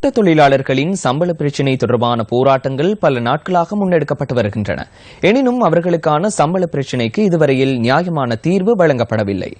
தோட்ட தொழிலாளர்களின் சம்பள பிரச்சினை தொடர்பான போராட்டங்கள் பல நாட்களாக முன்னெடுக்கப்பட்டு வருகின்றன. எனினும் அவர்களுக்கான சம்பள பிரச்சினைக்கு இதுவரையில் நியாயமான தீர்வு வழங்கப்படவில்லை.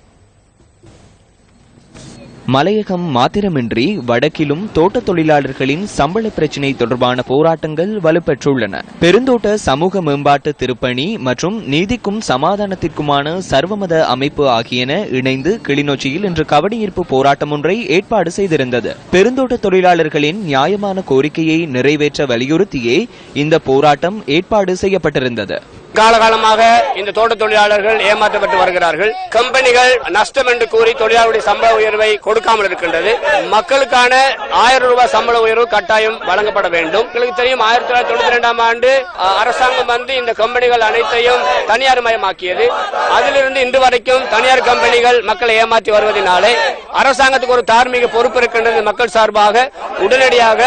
மலையகம் மாத்திரமின்றி வடக்கிலும் தோட்ட தொழிலாளர்களின் சம்பள பிரச்சினை தொடர்பான போராட்டங்கள் வலுப்பெற்றுள்ளன. பெருந்தோட்ட சமூக மேம்பாட்டு திருப்பணி மற்றும் நீதிக்கும் சமாதானத்திற்குமான சர்வமத அமைப்பு ஆகியன இணைந்து கிளிநொச்சியில் இன்று கவடியீர்ப்பு போராட்டம் ஒன்றை ஏற்பாடு செய்திருந்தது. பெருந்தோட்ட தொழிலாளர்களின் நியாயமான கோரிக்கையை நிறைவேற்ற வலியுறுத்தியே இந்த போராட்டம் ஏற்பாடு செய்யப்பட்டிருந்தது. காலகாலமாக இந்த தோட்ட தொழிலாளர்கள் ஏமாற்றப்பட்டு வருகிறார்கள். கம்பெனிகள் நஷ்டம் என்று கூறி தொழிலாளருடைய சம்பள உயர்வை கொடுக்காமல் இருக்கின்றது. மக்களுக்கான ஆயிரம் ரூபாய் சம்பள உயர்வு கட்டாயம் வழங்கப்பட வேண்டும். உங்களுக்கு தெரியும் ஆயிரத்தி தொள்ளாயிரத்தி தொண்ணூத்தி ரெண்டாம் ஆண்டு அரசாங்கம் வந்து இந்த கம்பெனிகள் அனைத்தையும் தனியார் மயமாக்கியது. அதிலிருந்து இன்று வரைக்கும் தனியார் கம்பெனிகள் மக்களை ஏமாற்றி வருவதனாலே அரசாங்கத்துக்கு ஒரு தார்மீக பொறுப்பு இருக்கின்றது மக்கள் சார்பாக. உடனடியாக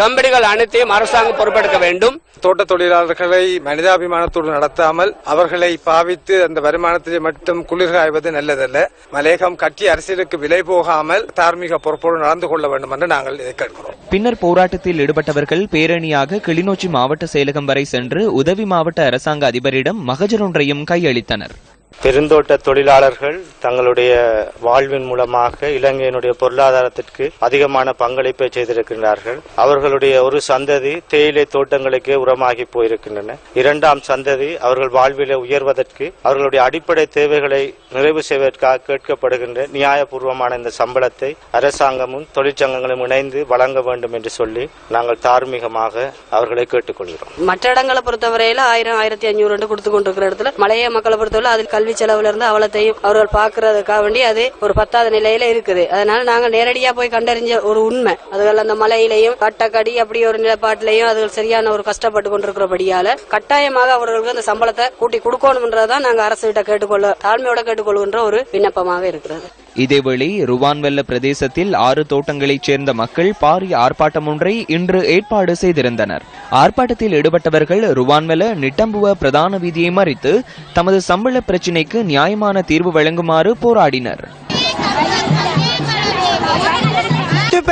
கம்பெனிகள் அனைத்தையும் அரசாங்கம் பொறுப்பெடுக்க வேண்டும். தோட்ட தொழிலாளர்களை மனிதாபிமானத்தோடு நடத்தாமல் அவர்களை பாவித்து அந்த வருமானத்தை மட்டும் குளிர்காய்வது நல்லதல்ல. மலையகம் கட்சி அரசியலுக்கு விலை போகாமல் தார்மீக பொறுப்போடு நடந்து கொள்ள வேண்டும் என்று நாங்கள் கேட்கிறோம். பின்னர் போராட்டத்தில் ஈடுபட்டவர்கள் பேரணியாக கிளிநொச்சி மாவட்ட செயலகம் வரை சென்று உதவி மாவட்ட அரசாங்க அதிபரிடம் மகஜர் ஒன்றையும் கையளித்தனர். பெருந்தோட்ட தொழிலாளர்கள் தங்களுடைய வாழ்வின் மூலமாக இலங்கையினுடைய பொருளாதாரத்திற்கு அதிகமான பங்களிப்பை செய்திருக்கின்றார்கள். அவர்களுடைய ஒரு சந்ததி தேயிலை தோட்டங்களுக்கே உரமாகி போயிருக்கின்றன. இரண்டாம் சந்ததி அவர்கள் வாழ்வில உயர்வதற்கு அவர்களுடைய அடிப்படை தேவைகளை நிறைவு செய்வதற்காக கேட்கப்படுகின்ற நியாயபூர்வமான இந்த சம்பளத்தை அரசாங்கமும் தொழிற்சங்கங்களும் இணைந்து வழங்க வேண்டும் என்று சொல்லி நாங்கள் தார்மீகமாக அவர்களை கேட்டுக்கொள்கிறோம். மற்ற இடங்களை பொறுத்தவரையில ஆயிரம் ஆயிரத்தி ஐநூறு கொடுத்து கொண்டிருக்கிற இடத்துல மலைய மக்களை பொறுத்தவரை அதில் கல்வி செலவுல இருந்து அவலத்தையும் அவர்கள் பாக்குறதுக்காக வேண்டி அது ஒரு பத்தாவது நிலையில இருக்குது. அதனால நாங்க நேரடியா போய் கண்டறிஞ்ச ஒரு உண்மை. அதுகள் அந்த மலையிலையும் கட்டக்கடி அப்படி ஒரு நிலப்பாட்டிலையும் அதுகள் சரியான ஒரு கஷ்டப்பட்டு கொண்டிருக்கிறபடியால கட்டாயமாக அவர்களுக்கு அந்த சம்பளத்தை கூட்டி கொடுக்கணும்ன்றதான் நாங்க அரசு கிட்ட கேட்டுக்கொள்ள தாழ்மையோட கேட்டுக்கொள்கின்ற ஒரு விண்ணப்பமாக இருக்கிறது. இதேவேளை ருவான்வெல்ல பிரதேசத்தில் ஆறு தோட்டங்களைச் சேர்ந்த மக்கள் பாரிய ஆர்ப்பாட்டம் ஒன்றை இன்று ஏற்பாடு செய்திருந்தனர். ஆர்ப்பாட்டத்தில் ஈடுபட்டவர்கள் ருவான்வெல நிட்டம்புவ பிரதான வீதியை மறித்து தமது சம்பள பிரச்சினைக்கு நியாயமான தீர்வு வழங்குமாறு போராடினர்.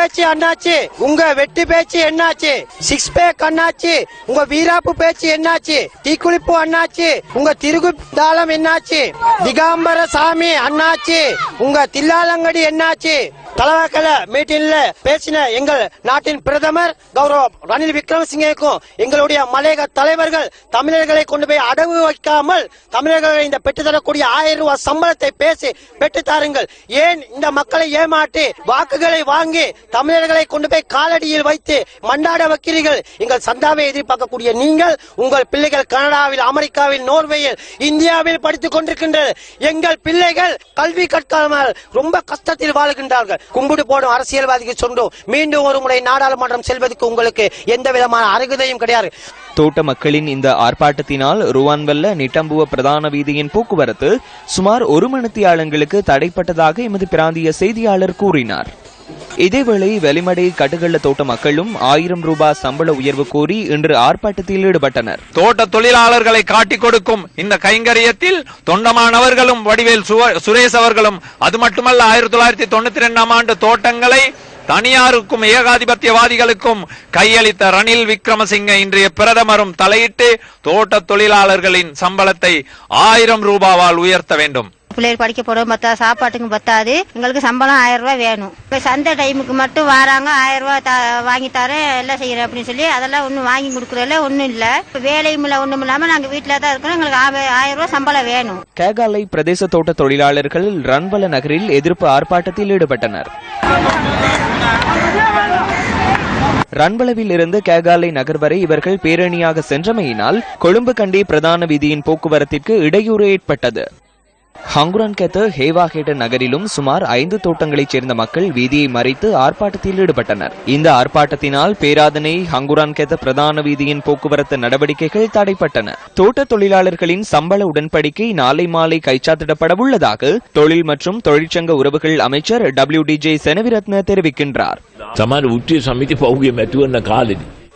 பேச்சு அண்ணாச்சு? உங்க வெட்டு பேச்சு என்னாச்சு? சிக்ஸ் பேக் அண்ணாச்சு. உங்க வீராப்பு பேச்சு என்னாச்சு? தீக்குளிப்பு அண்ணாச்சு. உங்க திருகு தாளம் என்னாச்சு? திகாம்பர சாமி அண்ணாச்சு. உங்க தில்லாலங்கடி என்னாச்சு? தலவாக்கல மீட்டிங்ல பேசின எங்கள் நாட்டின் பிரதமர் கௌரவ ரணில் விக்ரமசிங்கேக்கும் எங்களுடைய மலையக தலைவர்கள் தமிழர்களை கொண்டு போய் அடவு வைக்காமல் தமிழர்களை இந்த பெற்று தரக்கூடிய ஆயிரம் ரூபாய் சம்பளத்தை பேசி பெற்று தாருங்கள். ஏன் இந்த மக்களை ஏமாற்றி வாக்குகளை வாங்கி தமிழர்களை கொண்டு போய் காலடியில் வைத்து மண்டாட வைக்கிறீர்கள்? எங்கள் சந்தாவை எதிர்பார்க்கக்கூடிய நீங்கள் உங்கள் பிள்ளைகள் கனடாவில் அமெரிக்காவில் நோர்வேயில் இந்தியாவில் படித்துக் கொண்டிருக்கின்றது எங்கள் பிள்ளைகள் கல்வி கற்காமல் ரொம்ப கஷ்டத்தில் வாழ்கின்றார்கள். கும்பிடு போடும் அரசியல்வாதிக்கு சொன்னோம் மீண்டும் ஒரு முறை நாடாளுமன்றம் செல்வதற்கு உங்களுக்கு எந்த விதமான அருகதையும் கிடையாது. தோட்ட மக்களின் இந்த ஆர்ப்பாட்டத்தினால் ருவான்வெல்ல நிட்டம்புவ பிரதான வீதியின் போக்குவரத்து சுமார் ஒரு மணித்தியாளங்களுக்கு தடைப்பட்டதாக எமது பிராந்திய செய்தியாளர் கூறினார். இதேவேளை வெளிமடை கட்டுகள்ள தோட்ட மக்களும் ஆயிரம் ரூபாய் சம்பள உயர்வு கோரி இன்று ஆர்ப்பாட்டத்தில் ஈடுபட்டனர். தோட்ட தொழிலாளர்களை காட்டிக் கொடுக்கும் இந்த கைங்கரியத்தில் தொண்டமானவர்களும் வடிவேல் சுரேஷ் அவர்களும் அது மட்டுமல்ல ஆயிரத்தி தொள்ளாயிரத்தி தொண்ணூத்தி ரெண்டாம் ஆண்டு தோட்டங்களை தனியாருக்கும் ஏகாதிபத்தியவாதிகளுக்கும் கையளித்த ரணில் விக்ரமசிங்க இன்றைய பிரதமரும் தலையிட்டு தோட்ட தொழிலாளர்களின் சம்பளத்தை ஆயிரம் ரூபாவால் உயர்த்த வேண்டும். பிள்ளைகள் படிக்க போறோம் பத்தா சாப்பாட்டுக்கு பத்தாது. எங்களுக்கு சம்பளம் ஆயிரம் ரூபாய் வேணும். இப்ப சந்தை டைமுக்கு மட்டும் வராங்க ஆயிரம் ரூபாய் த- வாங்கி தரேன் எல்லாம் செய்யறேன் அப்படின்னு சொல்லி அதெல்லாம் ஒன்றும் வாங்கி கொடுக்குறதுல ஒன்றும் இல்லை. வேலையும் இல்லை ஒன்றும் இல்லாம நாங்க வீட்டில் தான் இருக்கிறோம். எங்களுக்கு ஆ- ஆயிரம் ரூபாய் சம்பளம் வேணும். கேகாலை பிரதேச தோட்ட தொழிலாளர்கள் ரன்பல நகரில் எதிர்ப்பு ஆர்ப்பாட்டத்தில் ஈடுபட்டனர். ரன்பளவில் இருந்து கேகாலை நகர் வரை இவர்கள் பேரணியாக சென்றமையினால் கொழும்பு கண்டி பிரதான வீதியின் போக்குவரத்திற்கு இடையூறு ஏற்பட்டது. ஹங்குரான்கெத்த ஹேவாகேட்ட நகரிலும் சுமார் ஐந்து தோட்டங்களைச் சேர்ந்த மக்கள் வீதியை மறைத்து ஆர்ப்பாட்டத்தில் ஈடுபட்டனர். இந்த ஆர்ப்பாட்டத்தினால் பேராதனை ஹங்குரான்கெத்த பிரதான வீதியின் போக்குவரத்து நடவடிக்கைகள் தடைப்பட்டன. தோட்ட தொழிலாளர்களின் சம்பள உடன்படிக்கை நாளை மாலை கைச்சாத்திடப்பட உள்ளதாக தொழில் மற்றும் தொழிற்சங்க உறவுகள் அமைச்சர் டபிள்யூ டி ஜே செனவிரத்ன தெரிவிக்கின்றார்.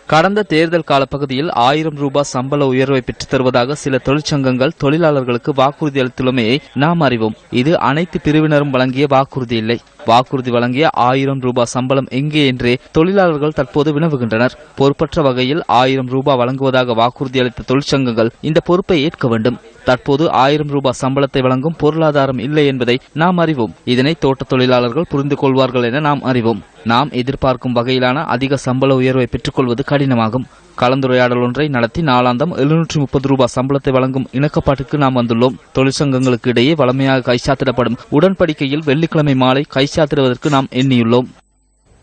கடந்த தேர்தல் காலப்பகுதியில் ஆயிரம் ரூபாய் சம்பள உயர்வை பெற்றுத் தருவதாக சில தொழிற்சங்கங்கள் தொழிலாளர்களுக்கு வாக்குறுதி அளித்துள்ளமையை நாம் அறிவோம். இது அனைத்து பிரிவினரும் வழங்கிய வாக்குறுதி இல்லை. வாக்குறுதி வழங்கிய ஆயிரம் ரூபாய் சம்பளம் எங்கே என்றே தொழிலாளர்கள் தற்போது வினவுகின்றனர். பொறுப்பற்ற வகையில் ஆயிரம் ரூபாய் வழங்குவதாக வாக்குறுதி அளித்த தொழிற்சங்கங்கள் இந்த பொறுப்பை ஏற்க வேண்டும். தற்போது ஆயிரம் ரூபாய் சம்பளத்தை வழங்கும் பொருளாதாரம் இல்லை என்பதை நாம் அறிவோம். இதனை தோட்ட தொழிலாளர்கள் புரிந்து கொள்வார்கள் என நாம் அறிவோம். நாம் எதிர்பார்க்கும் வகையிலான அதிக சம்பள உயர்வை பெற்றுக்கொள்வது கடினமாகும். கலந்துரையாடல் ஒன்றை நடத்தி நாளாந்தம் எழுநூற்றி முப்பது ரூபாய் சம்பளத்தை வழங்கும் இணக்கப்பாட்டுக்கு நாம் வந்துள்ளோம். தொழிற்சங்கங்களுக்கு இடையே வளமையாக கைச்சாத்திடப்படும் உடன்படிக்கையில் வெள்ளிக்கிழமை மாலை கை கைச்சாத்திடுவதற்கு நாம் எண்ணியுள்ளோம்.